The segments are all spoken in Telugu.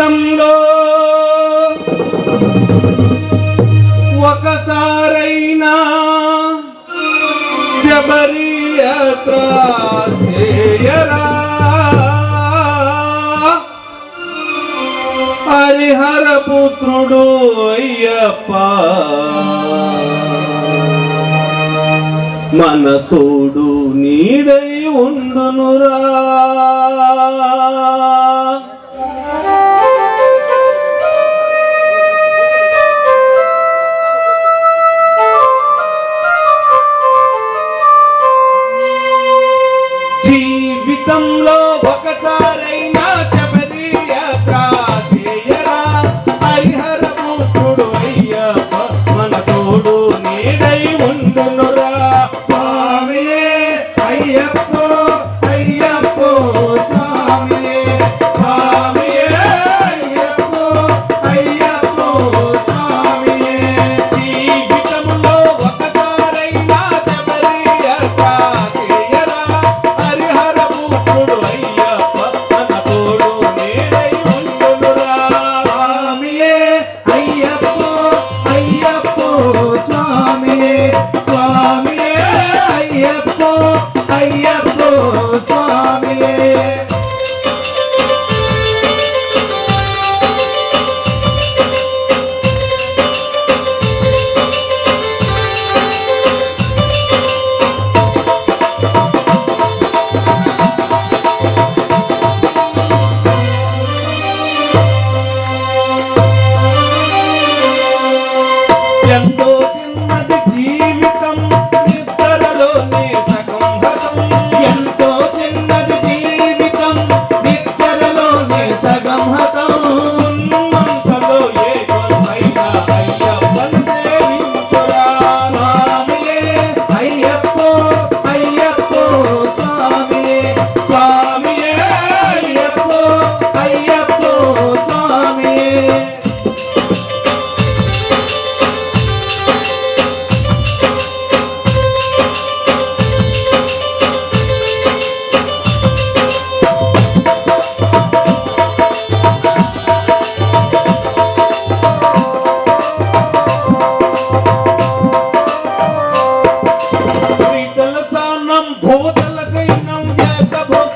జీవితంలో ఒకసారైనా శబరి యాత్ర హరిహర పుత్రుడు అయ్యప్ప మన తోడు నీడై ఉండునురా. సంవత్సరంలో ఒకసారైనా శబరి యాత్ర చేయరా హరిహర పుత్రుడు అయ్యప్ప మన తోడు నీడై ఉండునురా. స్వామి అయ్యప్ప Hey.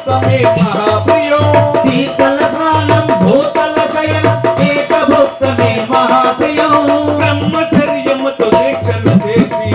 తమే మహాప్రియో. శీతల స్నానం భూతల బ్రహ్మచర్యముతో దీక్షలు చేసి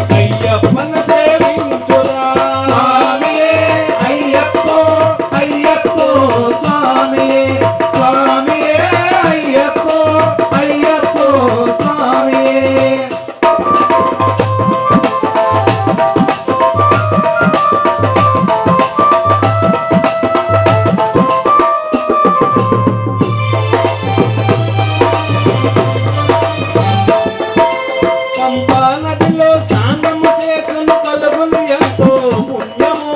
అంబానదిలో సాంబమ్మ చేతులు కలుగులు ఎంతో పుణ్యము.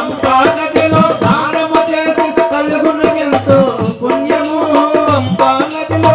అంబానదిలో సారమ్మ చేసి కలుగులు ఎంతో పుణ్యము. అంబానదిలో